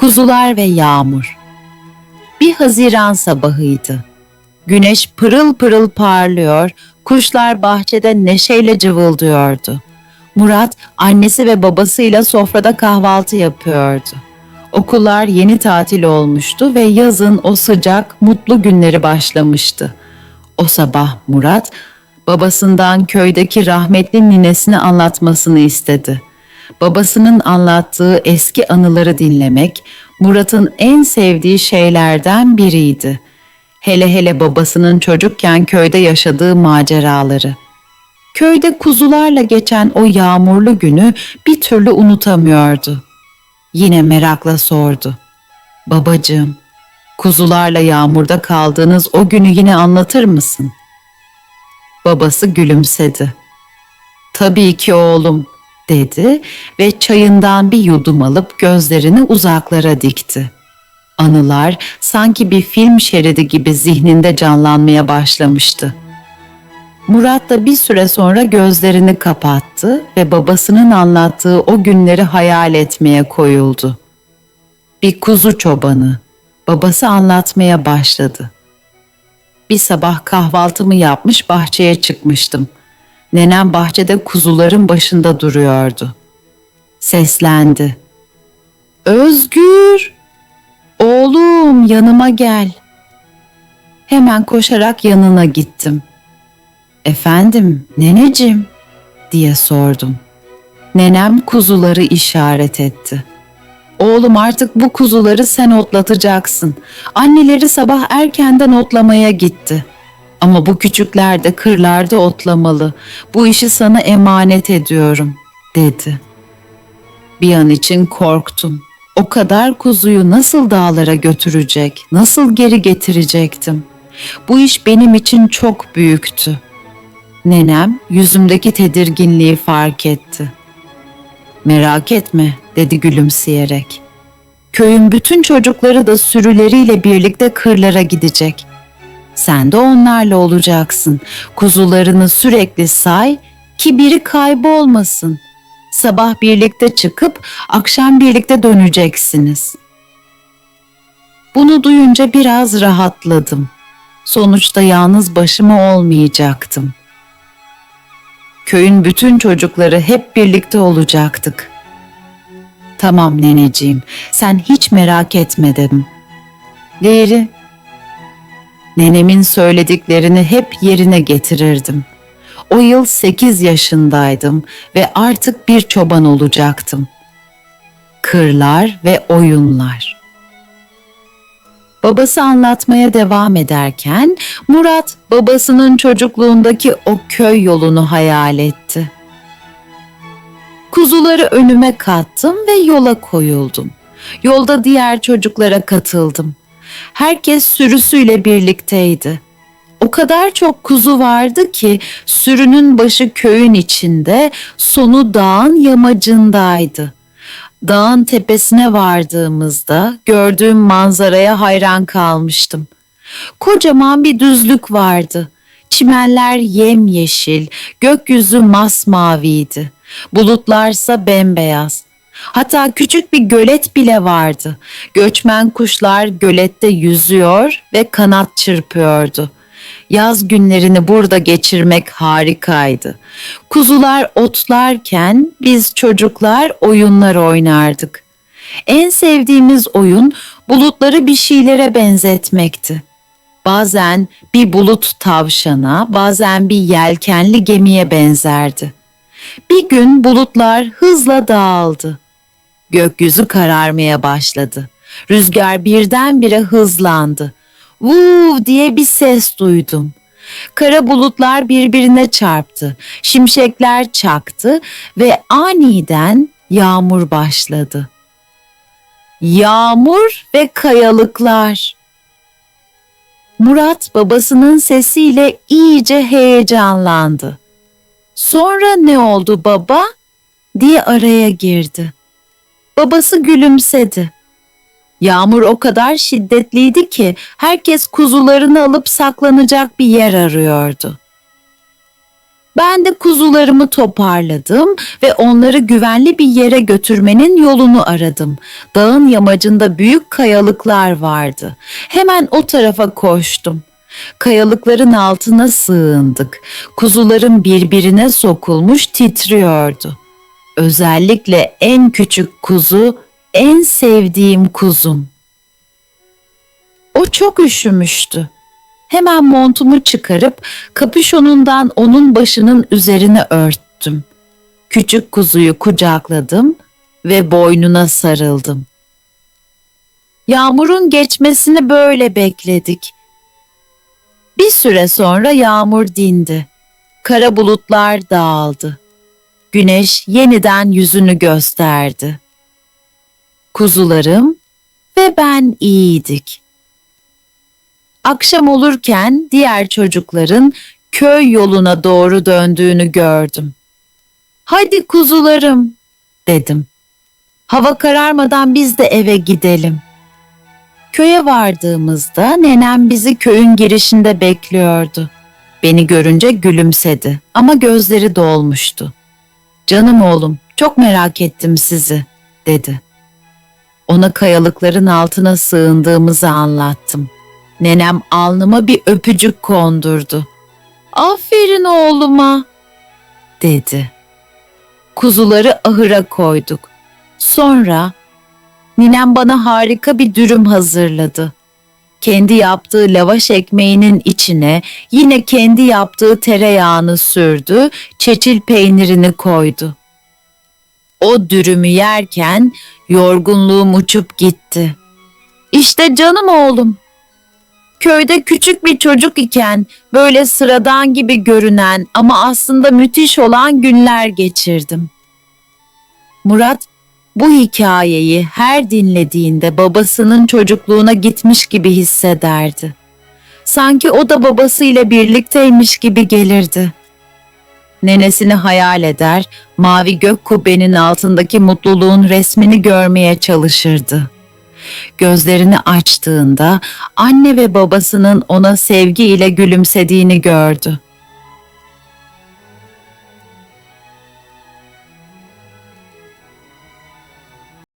Kuzular ve Yağmur Bir Haziran sabahıydı. Güneş pırıl pırıl parlıyor, kuşlar bahçede neşeyle cıvıldıyordu. Murat annesi ve babasıyla sofrada kahvaltı yapıyordu. Okullar yeni tatil olmuştu ve yazın o sıcak, mutlu günleri başlamıştı. O sabah Murat babasından köydeki rahmetli ninesini anlatmasını istedi. Babasının anlattığı eski anıları dinlemek Murat'ın en sevdiği şeylerden biriydi. Hele hele babasının çocukken köyde yaşadığı maceraları. Köyde kuzularla geçen o yağmurlu günü bir türlü unutamıyordu. Yine merakla sordu. Babacığım, kuzularla yağmurda kaldığınız o günü yine anlatır mısın? Babası gülümsedi. Tabii ki oğlum dedi ve çayından bir yudum alıp gözlerini uzaklara dikti. Anılar sanki bir film şeridi gibi zihninde canlanmaya başlamıştı. Murat da bir süre sonra gözlerini kapattı ve babasının anlattığı o günleri hayal etmeye koyuldu. Bir kuzu çobanı. Babası anlatmaya başladı. Bir sabah kahvaltımı yapmış bahçeye çıkmıştım. Nenem bahçede kuzuların başında duruyordu. Seslendi. Özgür! Oğlum yanıma gel. Hemen koşarak yanına gittim. Efendim, neneciğim diye sordum. Nenem kuzuları işaret etti. Oğlum artık bu kuzuları sen otlatacaksın. Anneleri sabah erkenden otlamaya gitti. Ama bu küçükler de kırlarda otlamalı. Bu işi sana emanet ediyorum, dedi. Bir an için korktum. O kadar kuzuyu nasıl dağlara götürecek, nasıl geri getirecektim? Bu iş benim için çok büyüktü. Nenem yüzümdeki tedirginliği fark etti. Merak etme dedi gülümseyerek. Köyün bütün çocukları da sürüleriyle birlikte kırlara gidecek. Sen de onlarla olacaksın. Kuzularını sürekli say ki biri kaybolmasın. Sabah birlikte çıkıp akşam birlikte döneceksiniz. Bunu duyunca biraz rahatladım. Sonuçta yalnız başıma olmayacaktım. Köyün bütün çocukları hep birlikte olacaktık. Tamam neneciğim, sen hiç merak etme dedim. Değeri, nenemin söylediklerini hep yerine getirirdim. O yıl sekiz yaşındaydım ve artık bir çoban olacaktım. Kırlar ve oyunlar. Babası anlatmaya devam ederken Murat babasının çocukluğundaki o köy yolunu hayal etti. Kuzuları önüme kattım ve yola koyuldum. Yolda diğer çocuklara katıldım. Herkes sürüsüyle birlikteydi. O kadar çok kuzu vardı ki sürünün başı köyün içinde, sonu dağın yamacındaydı. Dağın tepesine vardığımızda gördüğüm manzaraya hayran kalmıştım. Kocaman bir düzlük vardı. Çimenler yemyeşil, gökyüzü masmaviydi. Bulutlarsa bembeyaz. Hatta küçük bir gölet bile vardı. Göçmen kuşlar gölette yüzüyor ve kanat çırpıyordu. Yaz günlerini burada geçirmek harikaydı. Kuzular otlarken biz çocuklar oyunlar oynardık. En sevdiğimiz oyun bulutları bir şeylere benzetmekti. Bazen bir bulut tavşana, bazen bir yelkenli gemiye benzerdi. Bir gün bulutlar hızla dağıldı. Gökyüzü kararmaya başladı. Rüzgar birdenbire hızlandı. Vuv diye bir ses duydum. Kara bulutlar birbirine çarptı. Şimşekler çaktı ve aniden yağmur başladı. Yağmur ve kayalıklar. Murat babasının sesiyle iyice heyecanlandı. Sonra ne oldu baba? diye araya girdi. Babası gülümsedi. Yağmur o kadar şiddetliydi ki herkes kuzularını alıp saklanacak bir yer arıyordu. Ben de kuzularımı toparladım ve onları güvenli bir yere götürmenin yolunu aradım. Dağın yamacında büyük kayalıklar vardı. Hemen o tarafa koştum. Kayalıkların altına sığındık. Kuzularım birbirine sokulmuş titriyordu. Özellikle en küçük kuzu en sevdiğim kuzum. O çok üşümüştü. Hemen montumu çıkarıp kapüşonundan onun başının üzerine örttüm. Küçük kuzuyu kucakladım ve boynuna sarıldım. Yağmurun geçmesini böyle bekledik. Bir süre sonra yağmur dindi. Kara bulutlar dağıldı. Güneş yeniden yüzünü gösterdi. Kuzularım ve ben iyiydik. Akşam olurken diğer çocukların köy yoluna doğru döndüğünü gördüm. Hadi kuzularım dedim. Hava kararmadan biz de eve gidelim. Köye vardığımızda nenem bizi köyün girişinde bekliyordu. Beni görünce gülümsedi ama gözleri dolmuştu. Canım oğlum, çok merak ettim sizi, dedi. Ona kayalıkların altına sığındığımızı anlattım. Nenem alnıma bir öpücük kondurdu. Aferin oğluma, dedi. Kuzuları ahıra koyduk. Sonra ninem bana harika bir dürüm hazırladı. Kendi yaptığı lavaş ekmeğinin içine yine kendi yaptığı tereyağını sürdü, çeçil peynirini koydu. O dürümü yerken yorgunluğum uçup gitti. İşte canım oğlum. Köyde küçük bir çocuk iken böyle sıradan gibi görünen ama aslında müthiş olan günler geçirdim. Murat bu hikayeyi her dinlediğinde babasının çocukluğuna gitmiş gibi hissederdi. Sanki o da babasıyla birlikteymiş gibi gelirdi. Nenesini hayal eder, mavi gök kubbenin altındaki mutluluğun resmini görmeye çalışırdı. Gözlerini açtığında anne ve babasının ona sevgiyle gülümsediğini gördü.